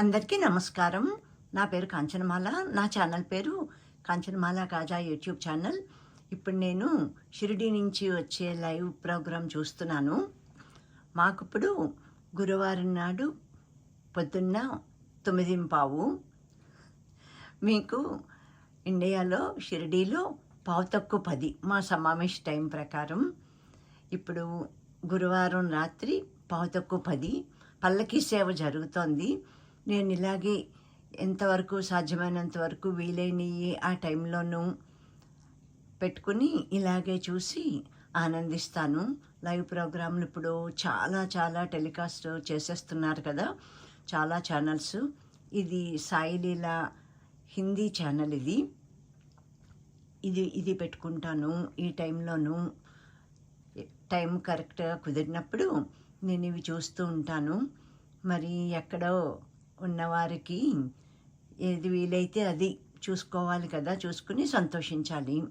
అందరికీ నమస్కారం. నా పేరు కాంచనమాల. నా ఛానల్ పేరు కాంచనమాల కాజా యూట్యూబ్ ఛానల్. ఇప్పుడు నేను షిరిడి నుంచి వచ్చే లైవ్ ప్రోగ్రాం చూస్తున్నాను. మాకు ఇప్పుడు గురువారం నాడు పొద్దున్న తొమ్మిది పావు. మీకు ఇండియాలో షిరిడీలో పావు తక్కువ పది మా సమావేశ టైం ప్రకారం. ఇప్పుడు గురువారం రాత్రి పావు తక్కువ పది. పల్లకి సేవ జరుగుతోంది. నేను ఇలాగే ఎంతవరకు సాధ్యమైనంత వరకు వీలైనవి ఆ టైంలోనూ పెట్టుకుని ఇలాగే చూసి ఆనందిస్తాను. లైవ్ ప్రోగ్రాంలు ఇప్పుడు చాలా చాలా టెలికాస్ట్ చేసేస్తున్నారు కదా. చాలా ఛానల్స్. ఇది సాయిలీల హిందీ ఛానల్ ఇది. ఇది ఇది పెట్టుకుంటాను ఈ టైంలోనూ. టైం కరెక్ట్గా కుదిరినప్పుడు నేను ఇవి చూస్తూ ఉంటాను. మరి ఎక్కడో ఉన్నవారికి ఏది వీలైతే అది చూసుకోవాలి కదా చూసుకుని సంతోషించాలి.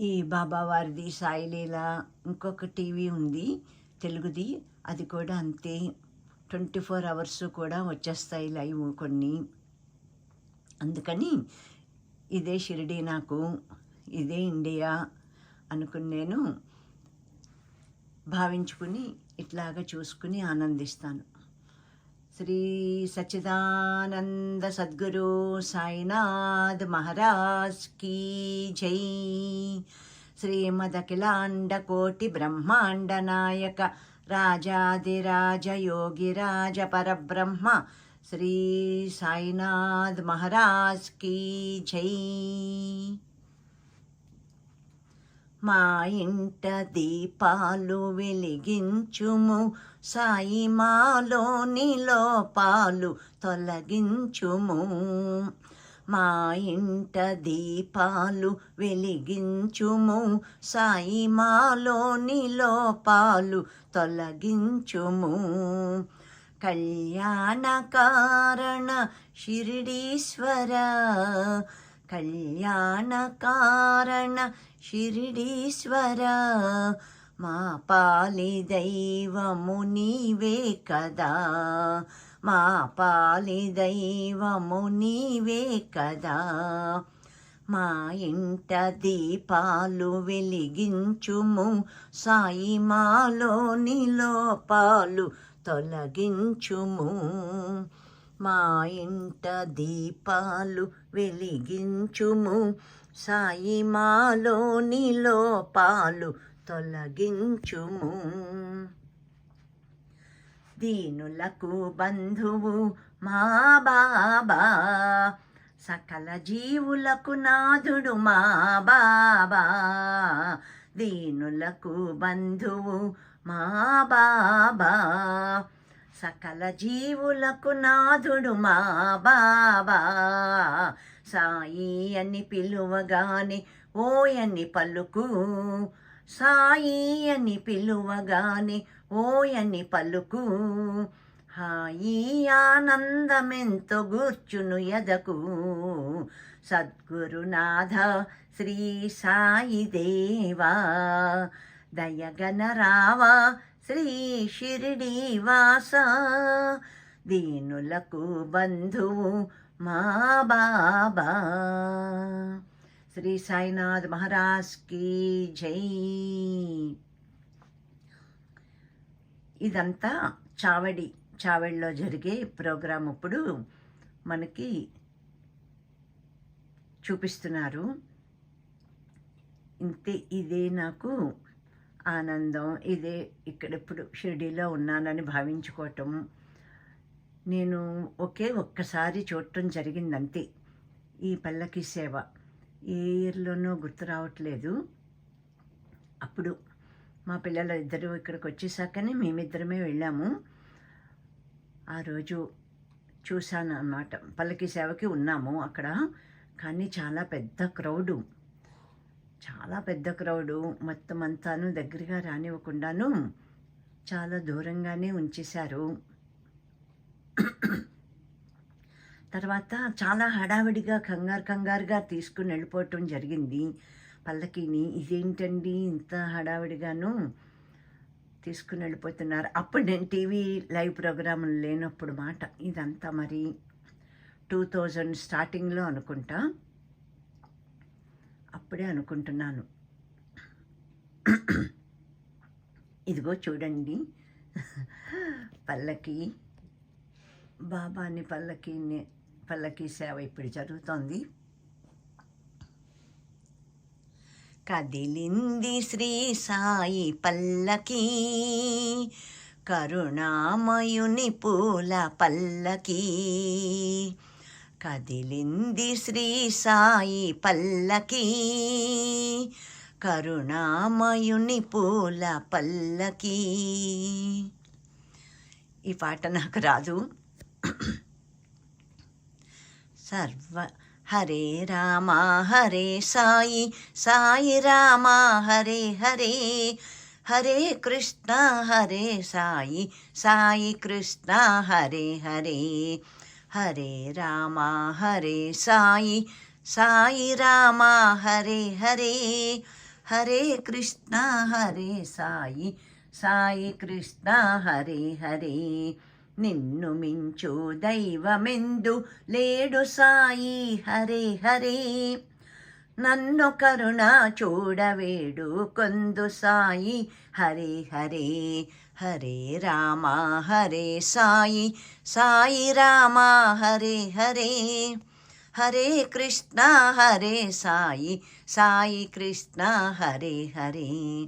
ఈ బాబా వారిది సాయిలీల ఇంకొక టీవీ ఉంది తెలుగుది. అది కూడా అంతే. ట్వంటీ ఫోర్ అవర్స్ కూడా వచ్చేస్తాయి లైవ్ కొన్ని. అందుకని ఇదే షిరిడి నాకు ఇదే ఇండియా అనుకుని నేను భావించుకుని ఇట్లాగా చూసుకుని ఆనందిస్తాను. శ్రీ సచిదానంద సద్గురు సాయినాథ్ మహారాజ్ కీ జై. శ్రీమదఖిలాండ కోటి బ్రహ్మాండ నాయక రాజాదిరాజ యోగిరాజ పరబ్రహ్మ శ్రీ సాయినాథ్ మహారాజ్ కీ జై. మా ఇంట దీపాలు వెలిగించుము. సాయి మాలోని లోపాలు తొలగించుము. మా ఇంట దీపాలు వెలిగించుము. సాయి మాలోని లోపాలు తొలగించుము. కళ్యాణ కారణ షిరిడీశ్వర కళ్యాణ కారణ షిరిడీశ్వర. మా పాలి దైవము నీవే కదా. మా పాలి దైవము నీవే కదా. మా ఇంట దీపాలు వెలిగించుము. సాయి మాలోని లోపాలు తొలగించుము. మా ఇంట దీపాలు వెలిగించుము. సాయి మాలోని లోపాలు తొలగించుము. దీనులకు బంధువు మా బాబా. సకల జీవులకు నాథుడు మా బాబా. దీనులకు బంధువు మా బాబా. సకల జీవులకు నాథుడు మా బాబా. సాయి అని పిలువగానే ఓయని పలుకు సాయి అని పిలువగానే ఓయని పలుకు హాయి ఆనందమెంతో గూర్చును ఎదకు. సద్గురునాథ శ్రీ సాయి దేవా దయగనరావా శ్రీ షిరిడి వాస దీనులకు బంధువు మా బాబా. శ్రీ సాయినాథ్ మహారాజ్ కీ జై. ఇదంతా చావడి చావడిలో జరిగే ప్రోగ్రాం ఇప్పుడు మనకి చూపిస్తున్నారు. ఇంతే ఇదే నాకు ఆనందం ఇదే ఇక్కడ ఇప్పుడు షిరిడీలో ఉన్నానని భావించుకోవటం. నేను ఒకే ఒక్కసారి చూడటం జరిగిందంతే. ఈ పల్లకి సేవ. ఏ ఇయర్లోనో గుర్తు రావట్లేదు. అప్పుడు మా పిల్లలు ఇద్దరు ఇక్కడికి వచ్చేసాకనే మేమిద్దరమే వెళ్ళాము. ఆ రోజు చూశాను అన్నమాట పల్లకి సేవకి ఉన్నాము అక్కడ. కానీ చాలా పెద్ద క్రౌడు. చాలా పెద్ద క్రౌడు మొత్తం అంతాను దగ్గరగా రానివ్వకుండాను చాలా దూరంగానే ఉంచేశారు. తర్వాత చాలా హడావిడిగా కంగారు కంగారుగా తీసుకుని వెళ్ళిపోవటం జరిగింది. పల్లకిని ఇదేంటండి ఇంత హడావిడిగాను తీసుకుని వెళ్ళిపోతున్నారు. అప్పుడు నేను టీవీ లైవ్ ప్రోగ్రాములు లేనప్పుడు మాట. ఇదంతా మరి టూ థౌజండ్ స్టార్టింగ్లో అనుకుంటా. అప్పుడే అనుకుంటున్నాను. ఇదిగో చూడండి. పల్లకి బాబాని పల్లకి పల్లకి సేవ ఇప్పుడు జరుగుతోంది. కదిలింది శ్రీ సాయి పల్లకి కరుణామయుని పూల పల్లకీ. కదిలింది శ్రీ సాయి పల్లకి. కరుణామయుని పూల పల్లకి. ఈ పాట నాకు రాదు. సర్వ హరే రామ హరే సాయి సాయి రామ హరే హరే. హరే కృష్ణ హరే సాయి సాయి కృష్ణ హరే హరే. హరే రామ హరే సాయి సాయి రామ హరే హరే హరే కృష్ణ హరే సాయి సాయి కృష్ణ హరే హరే. నిన్ను మించు దైవమెందు లేడు సాయి హరే హరే. నన్ను కరుణ చూడవేడు కొందు సాయి హరే హరే. హరే రామ హరే సాయి సాయి రామ హరే హరే. హరే కృష్ణ హరే సాయి సాయి కృష్ణ హరే హరే.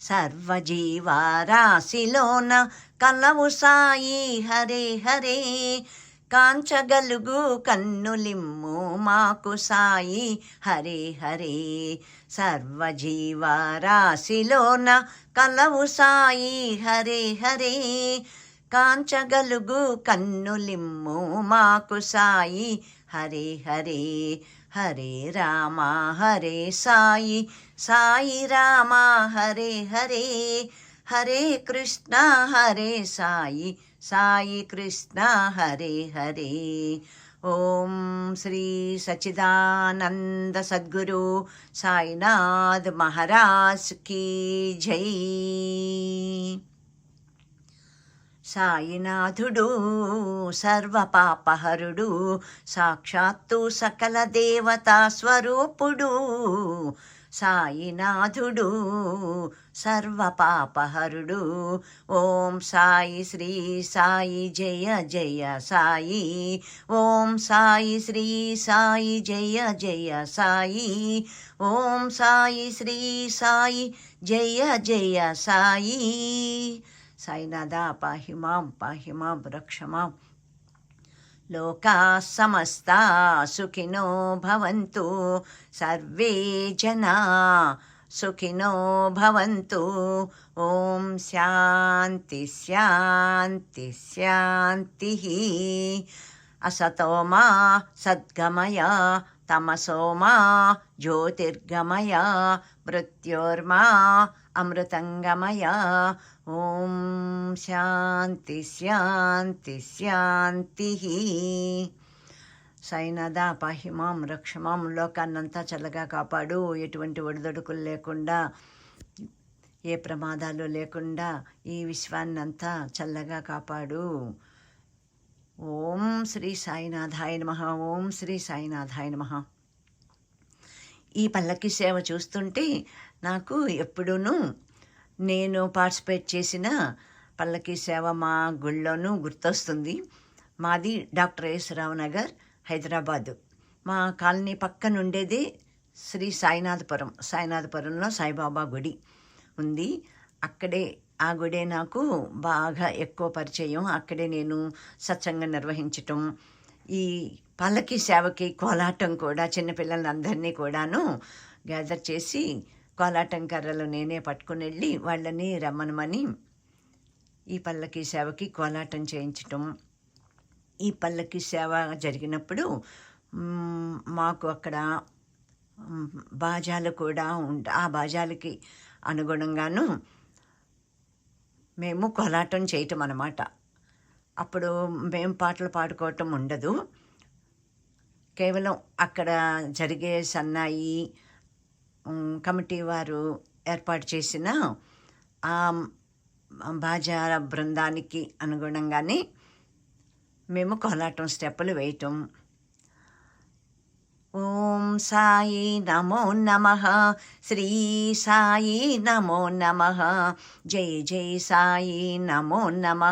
సర్వజీవారాశిలోన కలవు సాయి హరే హరే. కాంచగలుగు కన్నులిమ్ము మాకు సాయి హరే హరే. సర్వజీవారాశిలోన కలవు సాయి హరే హరే. కాంచగలుగు కన్నులిమ్ము మాకు సాయి. హరే హరే హరే రామ హరే సాయి. సాయి రామ హరే హరే. హరే కృష్ణ హరే సాయి. సాయి కృష్ణ హరే హరే. ఓం శ్రీ సచిదానంద సద్గురు సాయినాథ్ మహారాజ్ కీ జై. సాయినాథుడు సర్వపాపహరుడు సాక్షాత్తు సకల దేవతా స్వరూపుడు. సాయినాథుడు సర్వపాపహరుడు ఓం సాయి శ్రీ సాయి జయ జయ సాయి. ఓం సాయి శ్రీ సాయి జయ జయ సాయి. ఓం సాయి శ్రీ సాయి జయ జయ సాయి. సాయినాథ పాహి మాం పాహి మాం రక్ష మాం లోకా సమస్తా సుఖినో భవంతు సర్వే జనా సుఖినో భవంతు ఓం శాంతి శాంతి శాంతి తమసోమా మా జ్యోతిర్గమయ మృత్యోర్మా అమృతంగమయ. ఓం శాంతి శాంతి శాంతి. సైనద పహిమాం రక్షమాం లోకాన్నంతా చల్లగా కాపాడు. ఎటువంటి ఒడిదొడుకులు లేకుండా ఏ ప్రమాదాలు లేకుండా ఈ విశ్వాన్నంతా చల్లగా కాపాడు. ఓం శ్రీ సాయినాథాయ నమ. ఓం శ్రీ సాయినాథాయ నమ. ఈ పల్లకి సేవ చూస్తుంటే నాకు ఎప్పుడూనూ నేను పార్టిసిపేట్ చేసిన పల్లకి సేవ మా గుళ్ళోనూ గుర్తొస్తుంది. మాది డాక్టర్ ఎస్ రావు నగర్ హైదరాబాదు. మా కాలనీ పక్కన ఉండేది శ్రీ సాయినాథపురం సాయినాథపురంలో సాయిబాబా గుడి ఉంది. అక్కడే ఆ గుడే నాకు బాగా ఎక్కువ పరిచయం. అక్కడే నేను సత్సంగం నిర్వహించటం ఈ పల్లకి సేవకి కోలాటం కూడా చిన్నపిల్లలందరినీ కూడాను గ్యాదర్ చేసి కోలాటం కర్రలు నేనే పట్టుకుని వెళ్ళి వాళ్ళని రమ్మనమని ఈ పల్లకి సేవకి కోలాటం చేయించటం. ఈ పల్లకి సేవ జరిగినప్పుడు మాకు అక్కడ బాజాలు కూడా ఉంట ఆ బాజాలకి అనుగుణంగాను మేము కోలాటం చేయటం అన్నమాట. అప్పుడు మేము పాటలు పాడుకోవటం ఉండదు. కేవలం అక్కడ జరిగే సన్నాయి కమిటీ వారు ఏర్పాటు చేసిన ఆ బాజార బృందానికి అనుగుణంగానే మేము కోలాటం స్టెప్పులు వేయటం ఓం సాయి నమో నమ. శ్రీ సాయి నమో నమ. జై జై సాయి నమో నమ.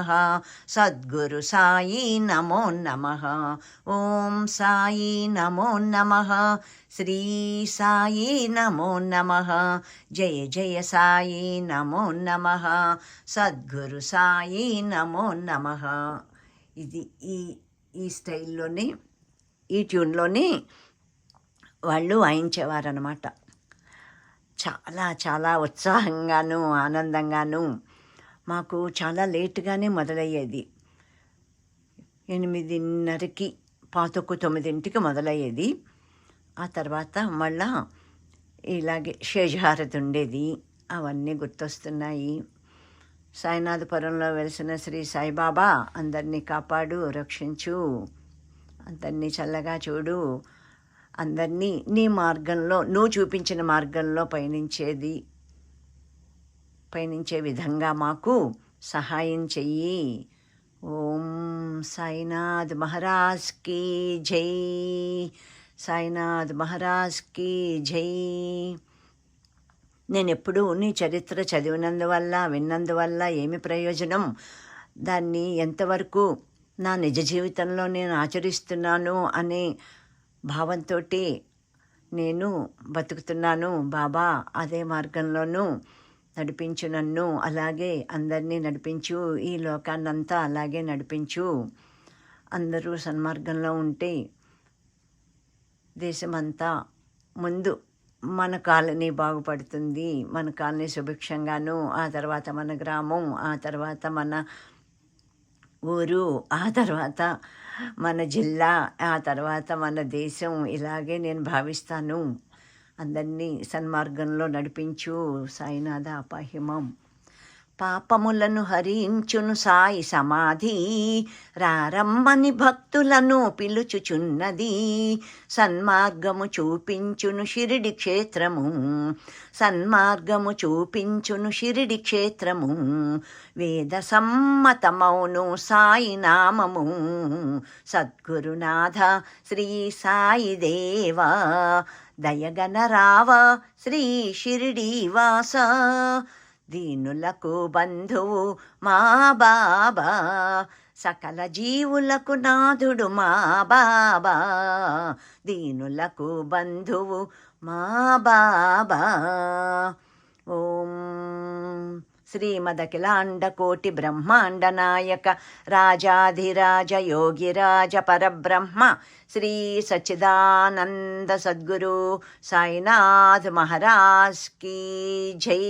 సద్గురు సాయి నమో నమ. ఓం సాయి నమో నమ. శ్రీ సాయి నమో నమ. జయ జయ సాయి నమో నమ. సద్గురు సాయి నమో నమ. ఇది ఈ ఈ స్టైల్లోనే ఈ ట్యూన్లోనే వాళ్ళు వాయించేవారనమాట చాలా చాలా ఉత్సాహంగాను ఆనందంగాను మాకు చాలా లేటుగానే మొదలయ్యేది. ఎనిమిదిన్నరకి పాతొక్కు తొమ్మిదింటికి మొదలయ్యేది. ఆ తర్వాత మళ్ళా ఇలాగే షేజహారతి ఉండేది. అవన్నీ గుర్తొస్తున్నాయి. సాయినాథపురంలో వెలిసిన శ్రీ సాయిబాబా అందరినీ కాపాడు రక్షించు అందరినీ చల్లగా చూడు అందరినీ నీ మార్గంలో నువ్వు చూపించిన మార్గంలో పయనించేది పయనించే విధంగా మాకు సహాయం చెయ్యి. ఓం సాయినాథ్ మహారాజ్ కీ జై. సాయినాథ్ మహారాజ్ కీ జై. నేను ఎప్పుడూ నీ చరిత్ర చదివినందువల్ల విన్నందువల్ల ఏమి ప్రయోజనం? దాన్ని ఎంతవరకు నా నిజ జీవితంలో నేను ఆచరిస్తున్నాను అనే భావంతో నేను బతుకుతున్నాను బాబా అదే మార్గంలోనూ నడిపించు నన్ను అలాగే అందరినీ నడిపించు ఈ లోకాన్నంతా అలాగే నడిపించు. అందరూ సన్మార్గంలో ఉంటే దేశమంతా ముందు మన కాలనీ బాగుపడుతుంది. మన కాలనీ సుభిక్షంగాను ఆ తర్వాత మన గ్రామం ఆ తర్వాత మన ఊరు ఆ తర్వాత మన జిల్లా ఆ తర్వాత మన దేశం ఇలాగే నేను భావిస్తాను. అందరినీ సన్మార్గంలో నడిపించు. సాయినాథ అపాహిమం. పాపములను హరించును సాయి సమాధి. రారమ్మని భక్తులను పిలుచుచున్నది. సన్మార్గము చూపించును షిరిడి క్షేత్రము. సన్మార్గము చూపించును షిరిడి క్షేత్రము. వేద సమ్మతమౌను సాయి నామము. సద్గురునాథ శ్రీ సాయి దేవా. దయగణరావ శ్రీ షిరిడీవాస. దీనులకు బంధువు మా బాబా. సకల జీవులకు నాథుడు మా బాబా. దీనులకు బంధువు మా బాబా. ఓం శ్రీమదఖిలాండకోటి బ్రహ్మాండ నాయక రాజాధిరాజ యోగిరాజ పరబ్రహ్మ శ్రీ సచ్చిదానంద సద్గురు సాయినాథ్ మహారాజ్ కీ జై.